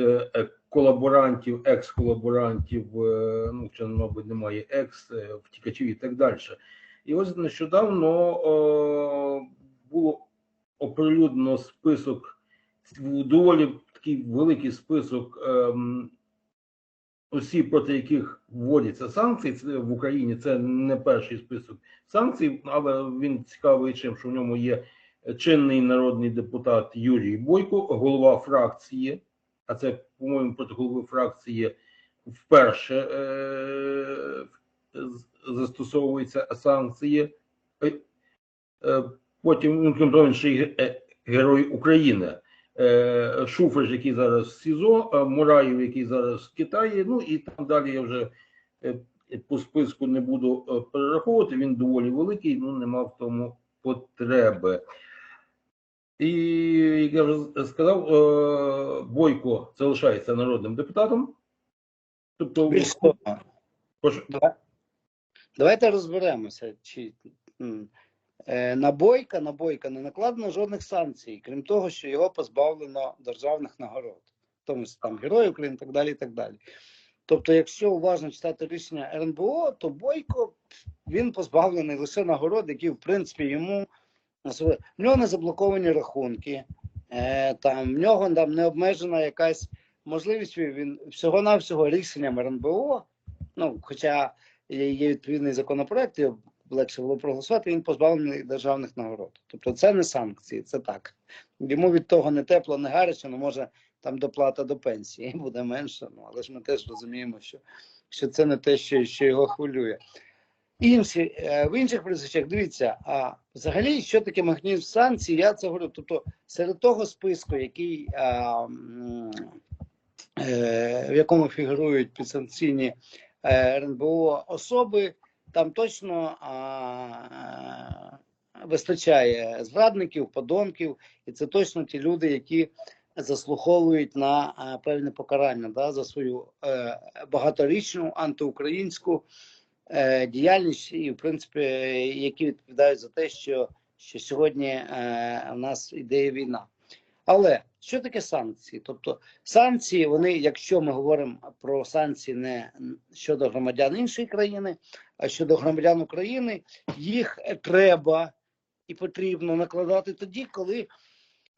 е, е, колаборантів, екс-колаборантів, е, ну чи, мабуть, немає екс, е, втікачів і так далі. І ось нещодавно е, було оприлюднено список, доволі такий великий список ем, осіб, проти яких вводяться санкції Це в Україні. Це не перший список санкцій, але він цікавий чим, що в ньому є чинний народний депутат Юрій Бойко, голова фракції, а це, по-моєму, проти фракції вперше е, застосовуються санкції. Е, е, Потім ну, крім того, він ще й е, герой України. Шуфрич, який зараз в СІЗО, Мураєв, який зараз в Китаї. Ну і там далі я вже по списку не буду перераховувати. Він доволі великий, ну нема в тому потреби. І як я вже сказав, Бойко залишається народним депутатом. Тобто, Більш того, прошу, давайте розберемося, чи е, на Бойка, на Бойка не накладено жодних санкцій, крім того, що його позбавлено державних нагород, в тому числі там Герой України так далі. і так далі. Тобто, якщо уважно читати рішення РНБО, то Бойко він позбавлений лише нагород, які в принципі йому в нього не заблоковані рахунки, е, там в нього там не обмежена якась можливість. Він всього-навсього рішенням РНБО, ну хоча є, відповідний законопроект, і легше було проголосувати. Він позбавлений державних нагород. Тобто, це не санкції, це так. Йому від того не тепло, не гаряче, ну може там доплата до пенсії буде менше. Ну але ж ми теж розуміємо, що, що це не те, що, що його хвилює. Інші е, в інших прізвищах, дивіться, а взагалі, що таке механізм санкцій, я це говорю. Тобто, серед того списку, який а, е, в якому фігурують підсанкційні е, РНБО особи, там точно а, вистачає зрадників, подонків, і це точно ті люди, які заслуховують на певне покарання да, за свою е, багаторічну антиукраїнську е, діяльність, і в принципі, які відповідають за те, що, що сьогодні е, у нас іде війна. Але що таке санкції? Тобто санкції, вони, якщо ми говоримо про санкції не щодо громадян іншої країни, а щодо громадян України, їх треба і потрібно накладати тоді, коли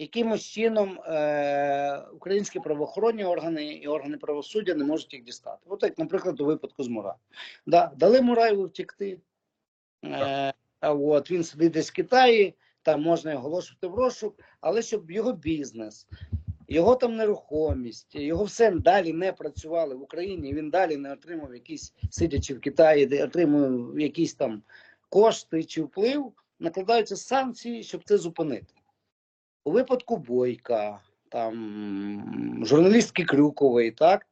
якимось чином е, українські правоохоронні органи і органи правосуддя не можуть їх дістати. От як, наприклад, у випадку з Мура. Да, дали Мураєву втекти. Е, от він сидить десь в Китаї, там можна оголошувати в розшук, але щоб його бізнес, його там нерухомість, його все далі не працювали в Україні. Він далі не отримав якісь, сидячи в Китаї, де отримав якісь там кошти чи вплив, накладаються санкції, щоб це зупинити. У випадку Бойка, там журналістки Крюкової, так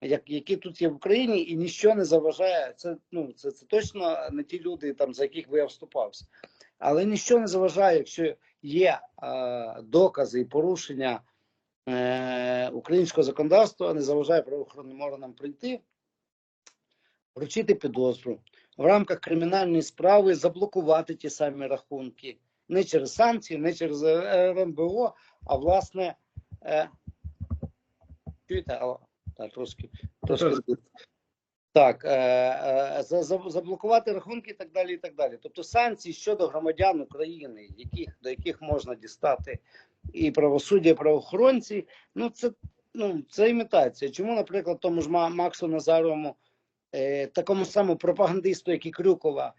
як, які тут є в Україні, і нічого не заважає. Це ну це, це точно не ті люди, там за яких би я вступався. Але нічого не заважає, якщо є е, докази і порушення е, українського законодавства, не заважає правоохоронним органам прийти, вручити підозру в рамках кримінальної справи, заблокувати ті самі рахунки не через санкції, не через е, РНБО, а власне. Е, чуєте, так, трошки, трошки так, е, е, за- за- заблокувати рахунки і так далі. і так далі. Тобто санкції щодо громадян України, яких, до яких можна дістати і правосуддя, і правоохоронці, ну це, ну, це імітація. Чому, наприклад, тому ж Максу Назаровому, е, такому самому пропагандисту, як і Крюкова,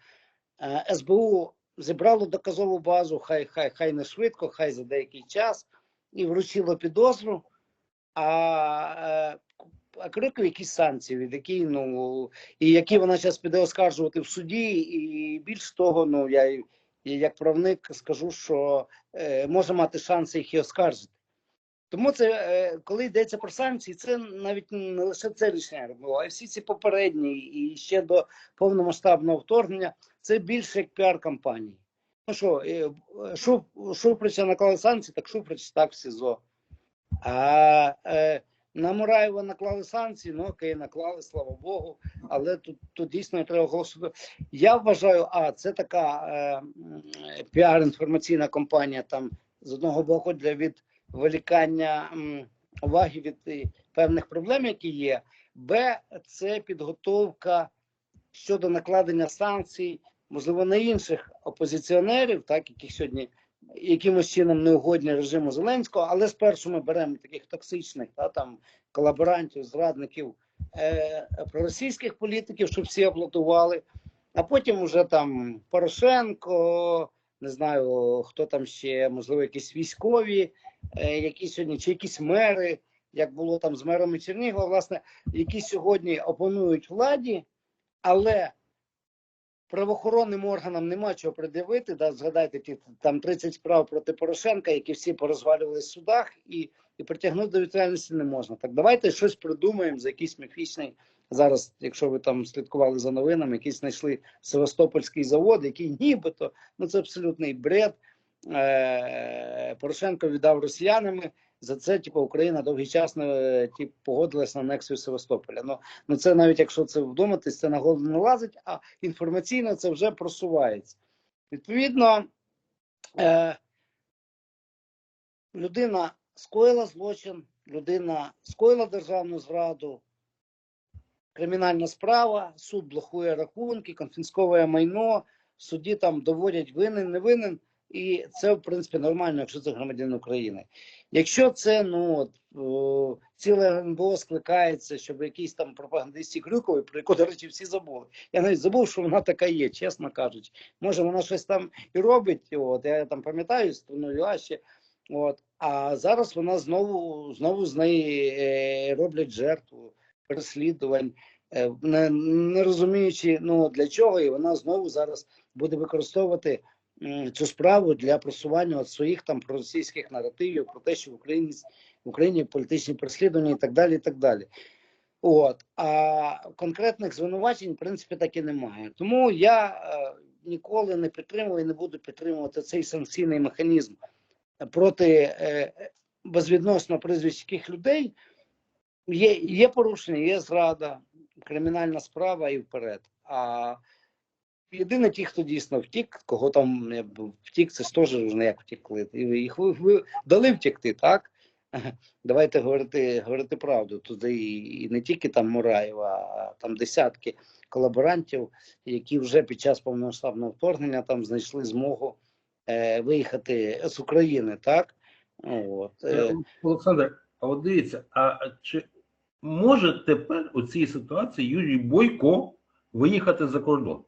е, СБУ зібрало доказову базу, хай, хай, хай не швидко, хай за деякий час, і вручило підозру. А, е, а Крикові якісь санкції, від які, ну, і які вона зараз піде оскаржувати в суді, і більш того, ну я як правник скажу, що е, може мати шанси їх і оскаржити. Тому це, е, коли йдеться про санкції, це навіть не лише це рішення РБО, а всі ці попередні і ще до повномасштабного вторгнення, це більше як піар-кампанії. Ну що, е, Шуф, Шуфрича наклали санкції, так Шуфрич так в СІЗО. А е, на Мураєва наклали санкції, ну окей, наклали, слава Богу, але тут, тут дійсно треба голосувати. Я вважаю, а це така е, піар-інформаційна кампанія там з одного боку для відволікання м, уваги від е, певних проблем, які є. Б, це підготовка щодо накладення санкцій, можливо, на інших опозиціонерів, так яких сьогодні якимось чином не угодні режиму Зеленського, але спершу ми беремо таких токсичних та там колаборантів, зрадників е, проросійських політиків, щоб всі аплодували, а потім уже там Порошенко, не знаю хто там ще, можливо, якісь військові, е, які сьогодні, чи якісь мери, як було там з мерами Чернігова, власне, які сьогодні опонують владі, але правоохоронним органам нема чого пред'явити. Да, згадайте ті там 30 справ проти Порошенка, які всі порозвалювали в судах, і, і притягнути до відповідальності не можна. Так давайте щось придумаємо за якийсь міфічний. Зараз, якщо ви там слідкували за новинами, якийсь знайшли Севастопольський завод, який нібито ну це абсолютний бред. Е, Порошенко віддав росіянами. За це, типу, Україна довгий час не типу, погодилась на анексію Севастополя. Ну, ну це навіть якщо це вдуматись, це на голову не лазить, а інформаційно це вже просувається. Відповідно, е, людина скоїла злочин, людина скоїла державну зраду, кримінальна справа, суд блокує рахунки, конфісковує майно, суді там доводять винен, не винен. І це, в принципі, нормально, якщо це громадянин України. Якщо це ну о, ціле РНБО скликається, щоб якийсь там пропагандисті Крюкові, про яку, до речі, всі забули. Я навіть забув, що вона така є, чесно кажучи. Може, вона щось там і робить. От я там пам'ятаю, ну ще. От а зараз вона знову знову з неї е, роблять жертву переслідувань, е, не, не розуміючи ну для чого, і вона знову зараз буде використовувати цю справу для просування от своїх там проросійських наративів про те, що в Україні в Україні політичні переслідування і так далі. і так далі. От а конкретних звинувачень, в принципі, так і немає. Тому я е, ніколи не підтримую і не буду підтримувати цей санкційний механізм проти е, безвідносно прізвиських людей. Є, є порушення, є зрада, кримінальна справа і вперед. А єдине ті, хто дійсно втік, кого там втік, це ж теж не як втікли. І Їх ви, ви дали втікти, так? Давайте говорити, говорити правду. Туди і, і не тільки там Мураєва, а там десятки колаборантів, які вже під час повномасштабного вторгнення там знайшли змогу е, виїхати з України, так? От, е, Олександр, а от дивіться, а чи може тепер у цій ситуації Юрій Бойко виїхати за кордон?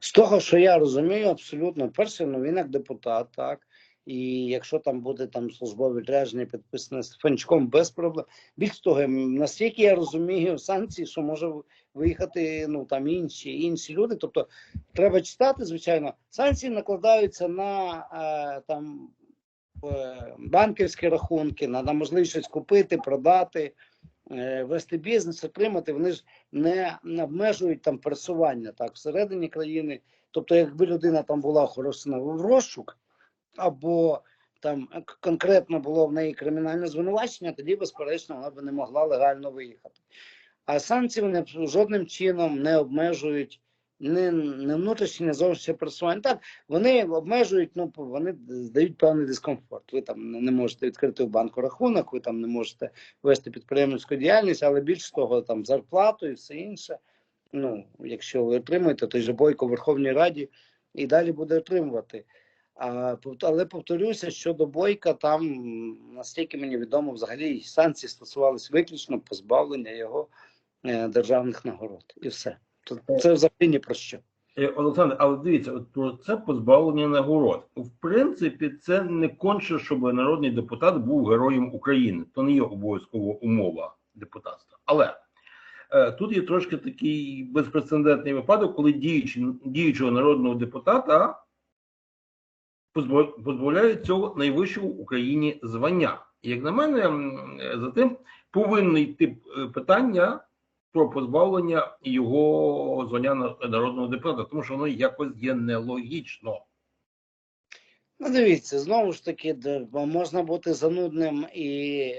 З того, що я розумію, абсолютно перше, ну він як депутат, так. І якщо там буде там службове відрядження підписане Стефанчуком без проблем. Більш того, наскільки я розумію санкції, що може виїхати ну там інші інші люди. Тобто треба читати, звичайно, санкції накладаються на е, там банківські рахунки, на, можливість щось купити, продати, е, вести бізнес, отримати. Вони ж не, обмежують там пересування так всередині країни. Тобто, якби людина там була оголошена в розшук, або там конкретно було в неї кримінальне звинувачення, тоді, безперечно, вона б не могла легально виїхати. А санкції вони жодним чином не обмежують не, не внутрішнє, не зовнішнє пересування. Так, вони обмежують, ну вони здають певний дискомфорт. Ви там не- можете відкрити в банку рахунок, ви там не можете вести підприємницьку діяльність, але більш того, там зарплату і все інше. Ну, якщо ви отримуєте, той же бойко в Верховній Раді і далі буде отримувати. А, але повторюся, щодо бойка, там м, наскільки мені відомо, взагалі санкції стосувалися виключно позбавлення його е, державних нагород. І все. Тобто це взагалі ні про що. Е, Олександр, але дивіться, от про це позбавлення нагород. В принципі, це не конче, щоб народний депутат був героєм України. То не є обов'язкова умова депутатства. Але е, тут є трошки такий безпрецедентний випадок, коли діючий, діючого народного депутата позбав- позбавляють цього найвищого в Україні звання. І як на мене, е, за тим повинно йти е, питання про позбавлення його звання на- народного депутата, тому що воно якось є нелогічно. Ну, дивіться, знову ж таки, можна бути занудним і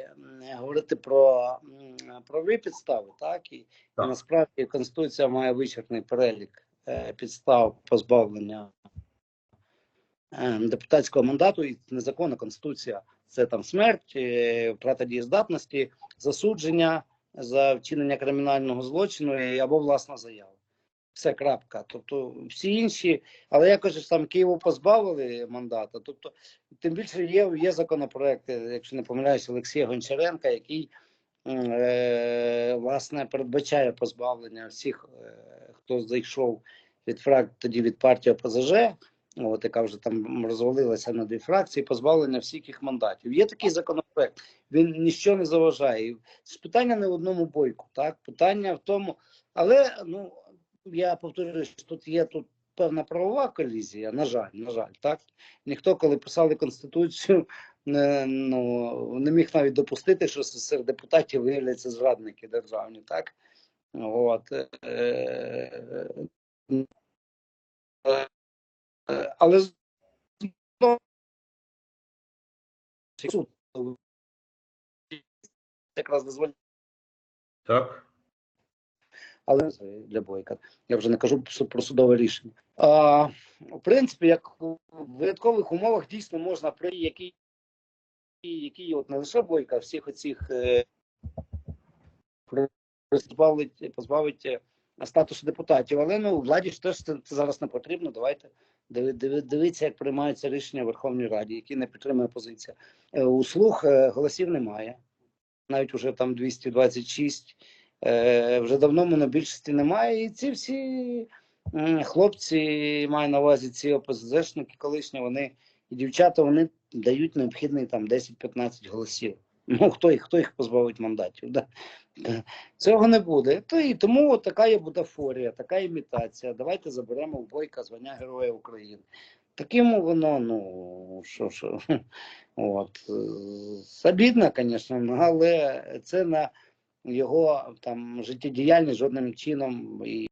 говорити про правові підстави, так? І, і насправді Конституція має вичерпний перелік е, підстав позбавлення е, депутатського мандату і незаконна конституція. Це там смерть, е, втрата дієздатності, засудження за вчинення кримінального злочину або власна заява. Все крапка. Тобто всі інші, але я кажу, там Києву позбавили мандата. Тобто, тим більше є, є законопроекти, якщо не помиляюсь, Олексія Гончаренка, який е, власне передбачає позбавлення всіх, е, хто зайшов від фрак, тоді від партії ОПЗЖ, от, яка вже там розвалилася на дві фракції, позбавлення всіх їх мандатів. Є такий законопроект, він нічого не заважає. Питання не в одному бойку, так питання в тому, але ну я повторюю, що тут є тут певна правова колізія. На жаль, на жаль, так ніхто, коли писали конституцію, не, ну не міг навіть допустити, що серед депутатів виявляться зрадники державні, так от е, але знову якраз дозволяє Так. але для бойка. Я вже не кажу про- судове рішення. А, в принципі, як у виняткових умовах дійсно можна при якій, якій от не лише бойка, всіх оцих е, позбавить, позбавить е, статусу депутатів. Але ну владі ж теж це, це зараз не потрібно. Давайте диви, диви, як приймаються рішення в Верховній Раді, які не підтримує позиція. Е, у слух е, голосів немає. Навіть уже там 226 е, вже давно монобільшості немає. І ці всі хлопці, маю на увазі ці ОПЗЖники колишні, вони і дівчата вони дають необхідний там 10-15 голосів. Ну хто їх, хто їх позбавить мандатів? Да? Е, Цього не буде. То і тому така є бутафорія, така імітація. Давайте заберемо в бойка звання Героя України. Таким воно, ну що, що. От. е, Обідно, звісно, але це на його там життєдіяльність жодним чином і